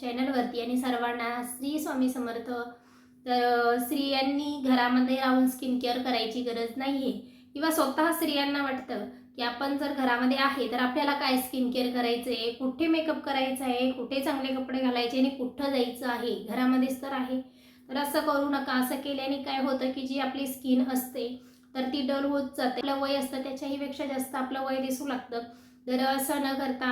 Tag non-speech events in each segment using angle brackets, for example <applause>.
चॅनलवरती आणि सर्वांना श्री स्वामी समर्थ. तर स्त्रियांनी घरामध्ये राहून स्किन केअर करायची गरज नाही आहे किंवा स्वतः स्त्रियांना वाटतं की आपण जर घरामध्ये आहे तर आपल्याला काय स्किन केअर करायचं आहे कुठे मेकअप करायचा आहे कुठे चांगले कपडे घालायचे? आणि कुठं जायचं आहे? घरामध्येच तर आहे. तर असं करू नका. असं केल्याने काय होतं की जी आपली स्किन असते तर ती डल होत जाते. आपलं वय असतं त्याच्याही पेक्षा जास्त आपलं वय दिसू लागतं. तर असं न करता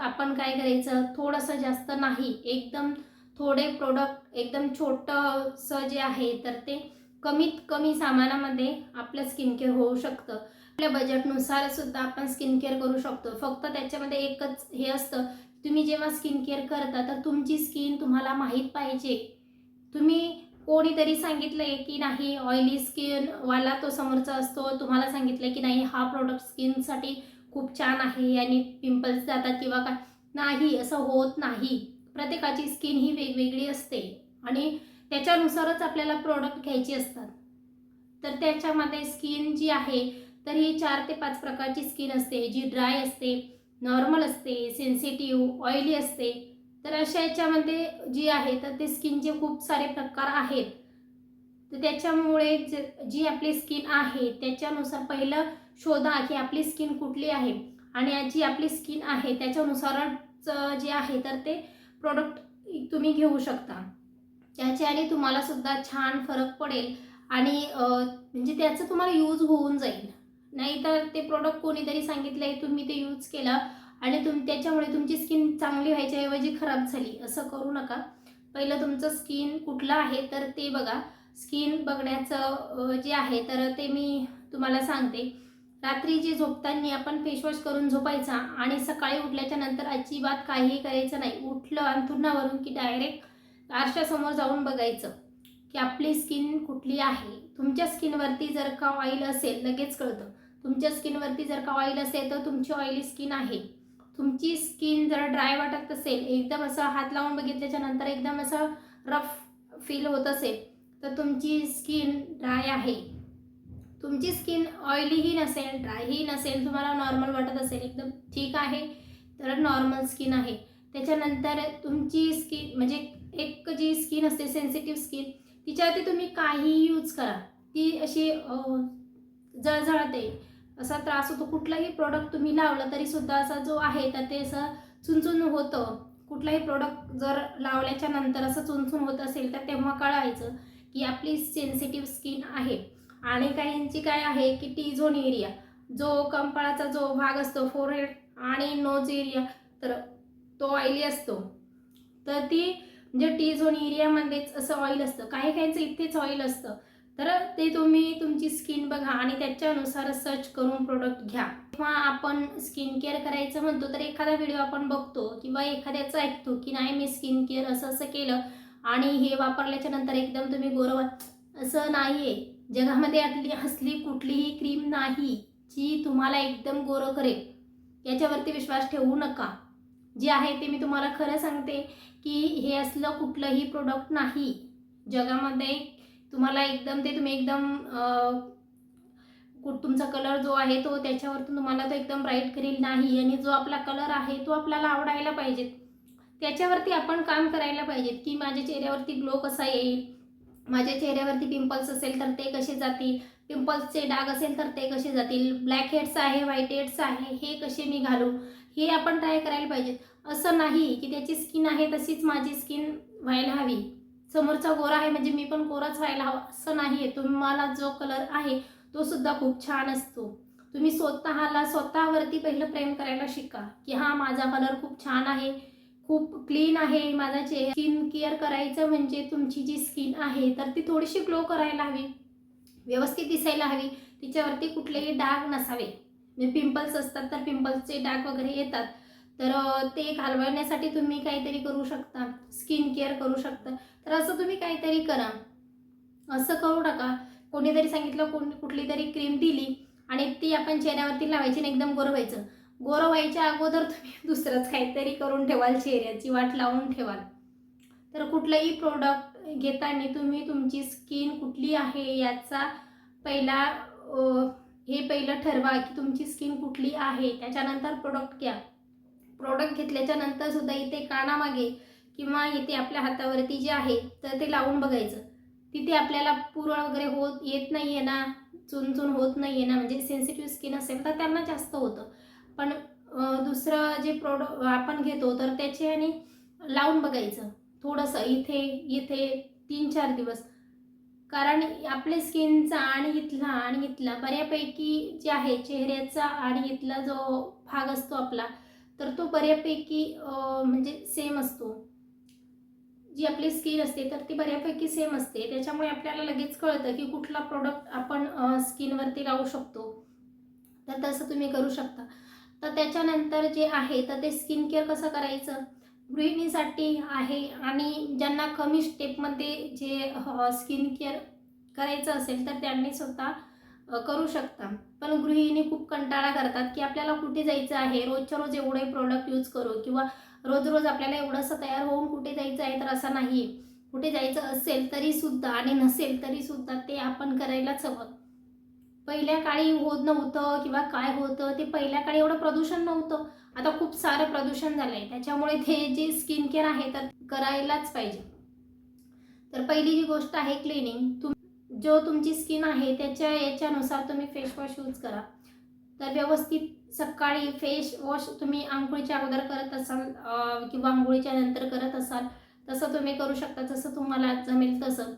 आपण काय करायचं? थोडंसं जास्त नाही एकदम थोडे प्रोडक्ट एकदम छोटंसं जे आहे तर ते कमीत कमी सामानामध्ये आपलं स्किन केअर होऊ शकतं. आपल्या बजेटनुसार सुद्धा आपण स्किन केअर करू शकतो. फक्त त्याच्यामध्ये एकच हे असतं तुम्ही जेव्हा स्किन केअर करता तर तुमची स्किन तुम्हाला माहीत पाहिजे. तुम्ही कोणीतरी सांगितलंय की नाही ऑइली स्किनवाला तो समोरचा असतो तुम्हाला सांगितलं की नाही हा प्रोडक्ट स्किनसाठी खूप छान आहे आणि पिंपल्स जातात किंवा काय. नाही असं होत नाही. प्रत्येकाची स्किन ही वेगवेगळी असते आणि त्याच्यानुसारच आपल्याला प्रोडक्ट घ्यायचे असतात. तर त्याच्यामध्ये स्किन जी आहे तर ही चार ते पाच प्रकारची स्किन असते. जी ड्राय असते नॉर्मल असते सेन्सिटिव्ह ऑइली असते. तर अशा याच्यामध्ये जी आहे तर ते स्किनचे खूप सारे प्रकार आहेत. तर त्याच्यामुळे जे- जी आपली स्किन आहे त्याच्यानुसार पहिलं शोधा की आपली स्किन कुठली आहे. आणि जी आपली स्किन आहे त्याच्यानुसारच जे आहे तर ते प्रोडक्ट तुम्ही घेऊ शकता. त्याच्याने तुम्हाला सुद्धा छान फरक पडेल. आणि म्हणजे त्याचं तुम्हाला यूज होऊन जाईल. नाहीतर ते प्रोडक्ट कोणीतरी सांगितलंय तुम्ही ते यूज केलं आणि तुम त्याच्यामुळे तुमची स्किन चांगली व्हायच्या ऐवजी खराब झाली. असं करू नका. पहिलं तुमचं स्किन कुठलं आहे तर ते बघा. स्किन बघण्याचं जे आहे तर ते मी तुम्हाला सांगते. रात्री जे झोपताना आपण फेसवॉश करून झोपायचा आणि सकाळी उठल्याच्या नंतर अजिबात काहीही करायचं नाही. उठलं अंथरुणावरून की डायरेक्ट आरशासमोर जाऊन बघायचं की आपली स्किन कुठली आहे. तुमच्या स्किनवरती जर का ऑइल असेल लगेच कळतं. तुमच्या स्किनवरती जर का ऑइल असेल तर तुमची ऑइली स्किन आहे. तुमची स्किन जर ड्राय वाटत असेल एकदम असं हात लावून बघितल्याच्या नंतर एकदम असं रफ फील होत असेल तर तुमची स्किन ड्राय आहे. तुमची स्किन ऑइलीही नसेल ड्रायही नसेल तुम्हाला नॉर्मल वाटत असेल एकदम ठीक आहे तर नॉर्मल स्किन आहे. त्याच्यानंतर तुमची स्किन म्हणजे एक जी स्किन असते सेन्सिटिव्ह स्किन तिच्यावरती तुम्ही काहीही यूज करा. ती अशी जळजळते असा त्रास होतो. कुठलाही प्रोडक्ट तुम्ही लावलं तरीसुद्धा असा जो आहे तर ते असं चुनचुन होतं. कुठलाही प्रोडक्ट जर लावल्याच्या नंतर असं चुनचुन होत असेल तर तेव्हा कळायचं की आपली सेन्सिटिव्ह स्किन आहे. आणि काहींची काय आहे की टी झोन एरिया जो कंपाळाचा जो भाग असतो फोरहेड आणि नोज एरिया तर तो ऑइली असतो. तर ती म्हणजे टी झोन एरियामध्येच असं ऑइल असतं. काही काहींचं इथेच ऑइल असतं. तर ते तुम्ही तुमची स्किन बघा आणि त्याच्यानुसार सर्च करून प्रोडक्ट घ्या. किंवा आपण स्किन केअर करायचं म्हणतो तर एखादा व्हिडिओ आपण बघतो किंवा एखाद्याचं ऐकतो की नाही मी स्किन केअर असं असं केलं आणि हे वापरल्याच्या नंतर एकदम तुम्ही गोरवा असं नाही आहे जगामध्ये असली असली कुठलीही क्रीम नाही जी तुम्हाला एकदम गोरं करेल. याच्यावरती विश्वास ठेवू नका. जे आहे ते मी तुम्हाला खरं सांगते की हे असलं कुठलंही प्रोडक्ट नाही. जगामध्ये तुम्हाला एकदम ते तुम्ही एकदम कुठ तुमचा कलर जो आहे तो त्याच्यावरतून तुम्हाला तो एकदम ब्राईट करेल नाही. आणि जो आपला कलर आहे तो आपल्याला आवडायला पाहिजेत. त्याच्यावरती आपण काम करायला पाहिजेत की माझ्या चेहऱ्यावरती ग्लो कसा येईल? माझ्या चेहऱ्यावरती पिंपल्स असेल तर ते कसे जातील? पिंपल्सचे डाग असेल तर ते कसे जातील? ब्लॅक हेड्स आहे व्हाईट हेड्स आहे हे कसे मी घालू? हे आपण ट्राय करायला पाहिजे. असं नाही की त्याची स्किन आहे तशीच माझी स्किन व्हायला हवी. समोरचा गोरा आहे म्हणजे मी पण गोराच व्हायला हवा. असं नाही आहे तुम्हाला जो कलर आहे तो सुद्धा खूप छान असतो. तुम्ही स्वतःला स्वतःवरती पहिलं प्रेम करायला शिका की हा माझा कलर खूप छान आहे. खूप क्लीन आहे माझा चेहरा. स्किन केअर करायचं म्हणजे तुमची जी स्किन आहे तर ती थोडीशी ग्लो करायला हवी. व्यवस्थित दिसायला हवी. तिच्यावरती कुठलेही डाग नसावे. म्हणजे पिंपल्स असतात तर पिंपल्सचे डाग वगैरे येतात. तर ते घालवण्यासाठी तुम्ही काहीतरी करू शकता. स्किन केअर करू शकता. तर असं तुम्ही काहीतरी करा. असं करू नका. कोणीतरी सांगितलं कोण कुठली तरी क्रीम दिली आणि ती आपण चेहऱ्यावरती लावायची आणि एकदम गोरवायचं. व्हायचं गोरं व्हायच्या अगोदर तुम्ही <laughs> दुसरंच काहीतरी करून ठेवाल चेहऱ्याची वाट लावून ठेवाल. तर कुठलंही प्रोडक्ट घेताना तुम्ही तुमची स्किन कुठली आहे याचा पहिला हे पहिलं ठरवा की तुमची स्किन कुठली आहे त्याच्यानंतर प्रोडक्ट घ्या. प्रोडक्ट घेतल्याच्या नंतर सुद्धा इथे कानामागे किंवा इथे आपल्या हातावरती जे आहे तर ते लावून बघायचं. तिथे आपल्याला पुरळ वगैरे होत येत नाही आहे ना चुनचुन होत नाही आहे ना म्हणजे सेन्सिटिव्ह स्किन असेल तर त्यांना जास्त होतं. पण दुसरं जे प्रोड आपण घेतो तर त्याचे आणि लावून बघायचं. थोडंसं इथे इथे तीन चार दिवस. कारण आपले स्किनचा आणि इथला आणि इथला बऱ्यापैकी जे आहे चेहऱ्याचा आणि इथला जो भाग असतो आपला तर तो बऱ्यापैकी म्हणजे सेम असतो. जी आपली स्किन असते तर ती बऱ्यापैकी सेम असते. त्याच्यामुळे आपल्याला लगेच कळतं की कुठला प्रोडक्ट आपण स्किनवरती लावू शकतो. तर तसं तुम्ही करू शकता. तर त्याच्यानंतर जे आहे तर ते स्किन केअर कसं करायचं? गृहिणीसाठी आहे आणि ज्यांना कमी स्टेपमध्ये जे स्किन केअर करायचं असेल तर त्यांनी स्वतः करू शकता पण गृहिणी खूप कंटाळा करतात की आपल्याला कुठे जायचं आहे? रोजच्या रोज एवढे प्रोडक्ट यूज करू किंवा रोज रोज आपल्याला एवढंसं तयार होऊन कुठे जायचं आहे तर असं नाही. कुठे जायचं असेल तरी सुद्धा आणि नसेल तरी सुद्धा ते आपण करायलाच हवं. पहिल्या काळी होत नव्हतं किंवा काय होतं ते पहिल्या काळी एवढं प्रदूषण नव्हतं. आता खूप सारं प्रदूषण झालं आहे त्याच्यामुळे ते जे स्किन केअर आहे तर करायलाच पाहिजे. तर पहिली जी गोष्ट आहे क्लिनिंग तुम जो तुमची स्किन आहे त्याच्या याच्यानुसार तुम्ही फेस वॉश यूज करा. तर व्यवस्थित सकाळी फेस वॉश तुम्ही आंघोळीच्या अगोदर करत असाल किंवा आंघोळीच्या नंतर करत असाल तसं तुम्ही करू शकता. जसं तुम्हाला जमेल तसं.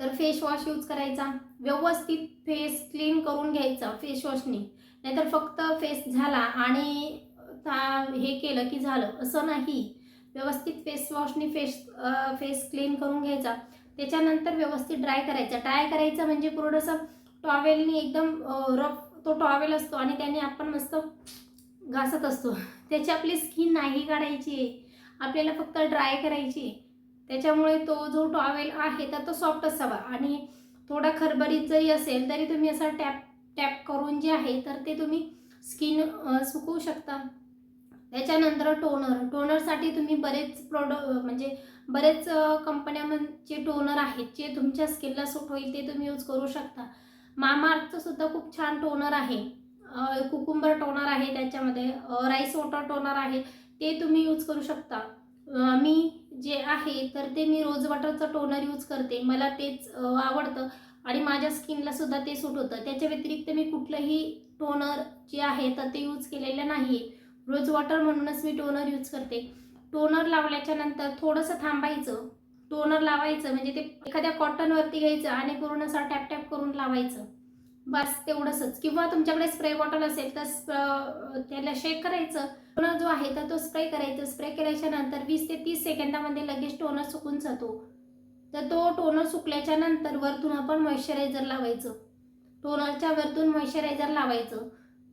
तर फेस वॉश यूज करायचा. व्यवस्थित फेस क्लीन करून घ्यायचा फेस वॉशनी नाहीतर फक्त फेस झाला आणि ता- हे केलं की झालं. असं नाही. व्यवस्थित फेस वॉशनी फेस फेस क्लीन करून घ्यायचा. त्याच्यानंतर व्यवस्थित ड्राय करायचा. ड्राय करायचा म्हणजे पूर्णसं टॉवेलनी एकदम रफ तो टॉवेल असतो आणि त्याने आपण मस्त घासत असतो. त्याची आपली स्किन नाही काढायची आहे. आपल्याला फक्त ड्राय करायची आहे. त्याच्यामुळे तो जो टॉवेल आहे तर तो सॉफ्ट असावा. आणि थोडा खरबरीत जरी असेल तरी तुम्ही असा टॅप टॅप करून जे आहे तर ते तुम्ही स्किन सुकवू शकता. त्याच्यानंतर टोनर टोनरसाठी तुम्ही बरेच प्रोड म्हणजे बरेच कंपन्यामध्ये टोनर आहेत जे तुमच्या स्किनला सूट होईल ते तुम्ही यूज करू शकता. मामाअर्थचं सुद्धा खूप छान टोनर आहे. कुकुंबर टोनर आहे त्याच्यामध्ये. राईस वॉटर टोनर आहे. ते तुम्ही यूज करू शकता. मी जे आहे तर ते मी रोज वॉटरचं टोनर यूज करते. मला तेच आवडतं. आणि माझ्या स्किनला सुद्धा ते सूट होतं. त्याच्या व्यतिरिक्त मी कुठलंही टोनर जे आहे तर ते यूज केलेलं नाही रोज वॉटर म्हणूनच मी टोनर यूज करते. टोनर लावल्याच्या नंतर थोडंसं थांबायचं. टोनर लावायचं. म्हणजे ते एखाद्या कॉटनवरती घ्यायचं आणि पूर्ण असं टॅप टॅप करून लावायचं. बस तेवढंच किंवा तुमच्याकडे स्प्रे बॉटल असेल तर स्प- त्याला शेक करायचं. टोनर जो आहे तर तो स्प्रे करायचा. स्प्रे केल्याच्यानंतर वीस ते तीस सेकंदामध्ये लगेच टोनर सुकून जातो. तर तो टोनर सुकल्याच्या नंतर वरतून आपण मॉइश्चरायझर लावायचं. टोनरच्या वरतून मॉइश्चरायझर लावायचं.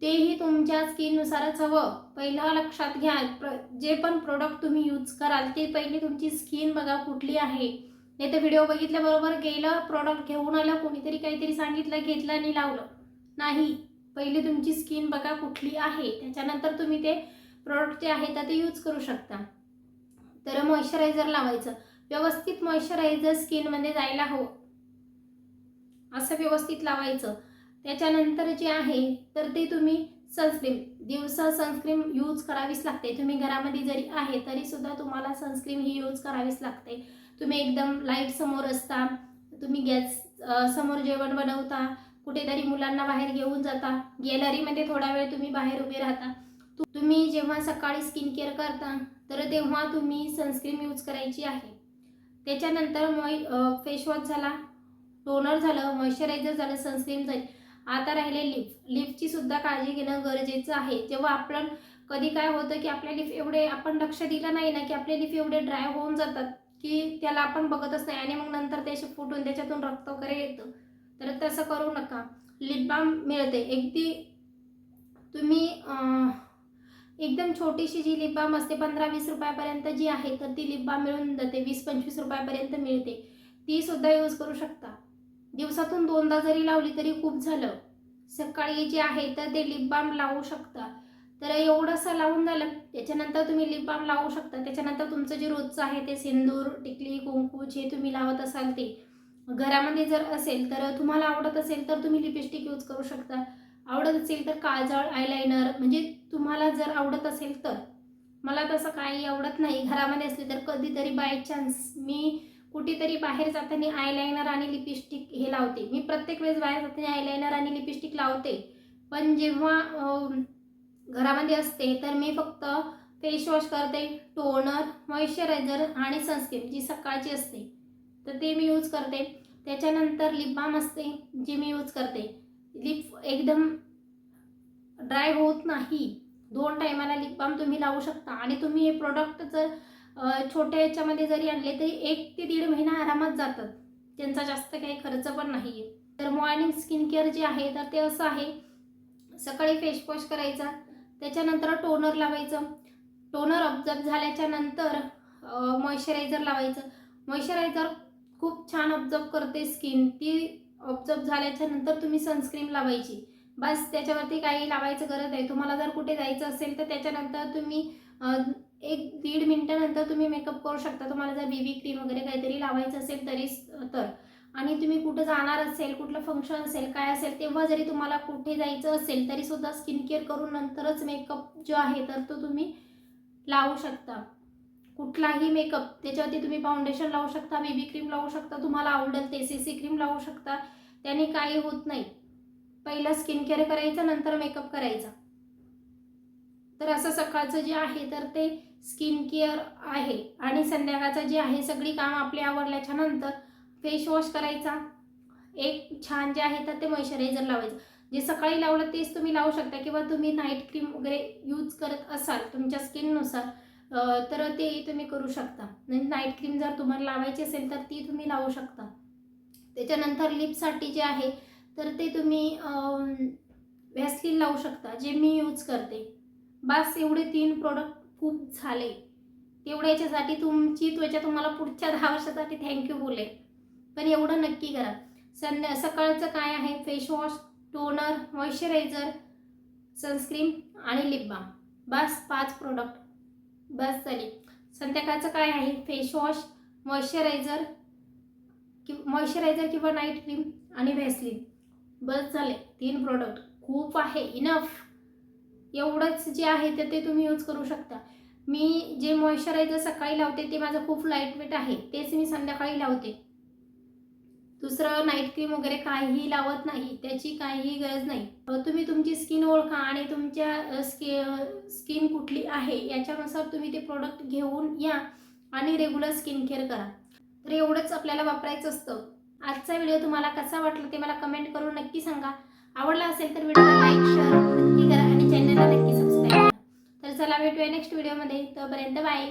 तेही तुमच्या स्किननुसारच हवं. पहिलं लक्षात घ्या. प्र जे पण प्रोडक्ट तुम्ही यूज कराल ते पहिली तुमची स्किन बघा कुठली आहे. नाही तर व्हिडिओ बघितल्याबरोबर गेलं प्रॉडक्ट घेऊन आलं कोणीतरी काहीतरी सांगितलं घेतलं आणि लावलं. नाही. पहिली तुमची स्किन बघा कुठली आहे. त्याच्यानंतर तुम्ही ते प्रॉडक्ट जे आहे तर ते यूज करू शकता. तर मॉइश्चरायझर लावायचं. व्यवस्थित मॉइश्चरायझर स्किनमध्ये जायला हवं. असं व्यवस्थित लावायचं. त्याच्यानंतर जे आहे तर ते तुम्ही सनस्क्रीम दिवसा सनस्क्रीम यूज करावीच लागते. तुम्ही घरामध्ये जरी आहे तरी सुद्धा तुम्हाला सनस्क्रीम ही यूज करावीच लागते. तुम्ही एकदम लाइट समोर असता तुम्ही गॅस समोर जेवण बनवता कुठेतरी मुलांना बाहेर घेऊन जाता. गॅलरीमध्ये थोडा वेळ तुम्ही बाहेर उभे राहता. तु- तुम्ही जेव्हा सकाळी स्किन केअर करता तर तेव्हा तुम्ही सनस्क्रीन यूज करायची आहे. त्याच्यानंतर मॉइ फेशवॉश झाला टोनर झालं मॉइश्चरायझर झालं सनस्क्रीन झाली. आता राहिले लिफ लिफची सुद्धा काळजी घेणं गरजेचं आहे. जेव्हा आपण कधी काय होतं की आपल्या लिफ एवढे आपण लक्ष दिलं नाही ना की आपले लिफ एवढे ड्राय होऊन जातात. की त्याला आपण बघतच नाही आणि मग नंतर ते असे फुटून त्याच्यातून रक्त वगैरे येतं. तर तसं करू नका. लिप बाम मिळते. अगदी तुम्ही एकदम छोटीशी जी लिप बाम असते पंधरा वीस रुपयापर्यंत जी आहे तर ती लिप बाम मिळून जाते. वीस पंचवीस रुपयापर्यंत मिळते. ती सुद्धा यूज करू शकता. दिवसातून दोनदा जरी लावली तरी खूप झालं. सकाळी जे आहे तर ते लिप बाम लावू शकता. तर एवढंसं लावून झालं. त्याच्यानंतर तुम्ही लिप बाम लावू शकता. त्याच्यानंतर तुमचं जे रोजचं आहे ते सिंदूर टिकली कुंकू जे तुम्ही लावत असाल ते घरामध्ये जर असेल तर तुम्हाला आवडत असेल तर तुम्ही लिपस्टिक यूज करू शकता. आवडत असेल तर काजळ आयलायनर म्हणजे तुम्हाला जर आवडत असेल तर. मला तसं काही आवडत नाही. घरामध्ये असले तर कधीतरी बाय चान्स मी कुठेतरी बाहेर जाताना आयलायनर आणि लिपस्टिक हे लावते. मी प्रत्येक वेळेस बाहेर जाताना आयलायनर आणि लिपस्टिक लावते. पण जेव्हा घरामध्ये असते तर मी फक्त फेस वॉश करते टोनर मॉइश्चरायझर आणि सनस्क्रीन जी सकाळची असते तर ते मी यूज करते. त्याच्यानंतर लिप बाम असते जी मी यूज करते. लिप एकदम ड्राय होत नाही. दोन टायमाला लिप बाम तुम्ही लावू शकता. आणि तुम्ही हे प्रोडक्ट जर छोट्या याच्यामध्ये जरी आणले तरी एक ते दीड महिना आरामात जातात. त्यांचा जास्त काही खर्च पण नाही आहे तर मॉर्निंग स्किन केअर जे आहे तर ते असं आहे. सकाळी फेस वॉश करायचा. त्याच्यानंतर टोनर लावायचं. टोनर ऑब्झर्व झाल्याच्यानंतर मॉइश्चरायझर लावायचं. मॉइश्चरायझर खूप छान ऑब्झर्व करते स्किन ती ऑब्झर्व झाल्याच्यानंतर तुम्ही सनस्क्रीन लावायची. बस त्याच्यावरती काही लावायचं गरज आहे तुम्हाला जर कुठे जायचं असेल तर त्याच्यानंतर तुम्ही एक दीड मिनटानंतर तुम्ही मेकअप करू शकता. तुम्हाला जर बेबी क्रीम वगैरे काहीतरी लावायचं असेल तरी तर. आणि तुम्ही कुठं जाणार असेल कुठलं फंक्शन असेल काय असेल तेव्हा जरी तुम्हाला कुठे जायचं असेल तरी सुद्धा स्किन केअर करून नंतरच मेकअप जो आहे तर तो तुम्ही लावू शकता. कुठलाही मेकअप त्याच्यावरती तुम्ही फाउंडेशन लावू शकता बेबी क्रीम लावू शकता तुम्हाला आवडेल ते सी सी क्रीम लावू शकता त्याने काही होत नाही. पहिला स्किन केअर करायचं नंतर मेकअप करायचा. तर असं सकाळचं जे आहे तर ते स्किन केअर आहे. आणि संध्याकाळचं जे आहे सगळी काम आपली आवडल्याच्या नंतर फेस वॉश करायचा. एक छान जे आहे तर ते मॉइश्चरायझर लावायचं. जे सकाळी लावलं तेच तुम्ही लावू शकता किंवा तुम्ही नाईट क्रीम वगैरे यूज करत असाल तुमच्या स्किननुसार तर ते तुम्ही करू शकता. म्हणजे नाईट क्रीम जर तुम्हाला लावायची असेल तर ती तुम्ही लावू शकता. त्याच्यानंतर लिपसाठी जे आहे तर ते तुम्ही व्हॅसलीन लावू शकता जे मी यूज करते. बस एवढे तीन प्रोडक्ट खूप झाले. तेवढ्या याच्यासाठी तुमची त्वचा तुम्हाला पुढच्या दहा वर्षासाठी थँक्यू बोले पण एवढं नक्की करा. संध्या सकाळचं काय आहे? Face wash toner moisturiser sunscreen आणि लिप बाम बस पाच प्रोडक्ट बस झाली. संध्याकाळचं काय आहे? फेशवॉश मॉइश्चरायझर कि मॉइश्चरायझर किंवा नाईट क्रीम आणि व्हॅसलीन बस झाले. तीन प्रोडक्ट खूप आहे. इनफ एवढंच जे आहे ते ते तुम्ही यूज करू शकता. मी जे मॉइश्चरायझर सकाळी लावते ते माझं खूप लाइट वेट आहे. तेच मी संध्याकाळी लावते. दुसरं नाईट क्रीम वगैरे काहीही लावत नाही त्याची काहीही गरज नाही. तुम्ही तुमची स्किन ओळखा आणि तुमच्या स्कि स्किन कुठली आहे याच्यानुसार तुम्ही ते प्रोडक्ट घेऊन या आणि रेग्युलर स्किन केअर करा. तर एवढंच आपल्याला वापरायचं असतं. आजचा व्हिडिओ तुम्हाला कसा वाटला ते मला कमेंट करून नक्की सांगा. आवडला असेल तर व्हिडिओला लाईक शेअर नक्की करा आणि चॅनलला नक्की सबस्क्राईब करा. तर चला भेटूया नेक्स्ट व्हिडिओमध्ये तोपर्यंत बाय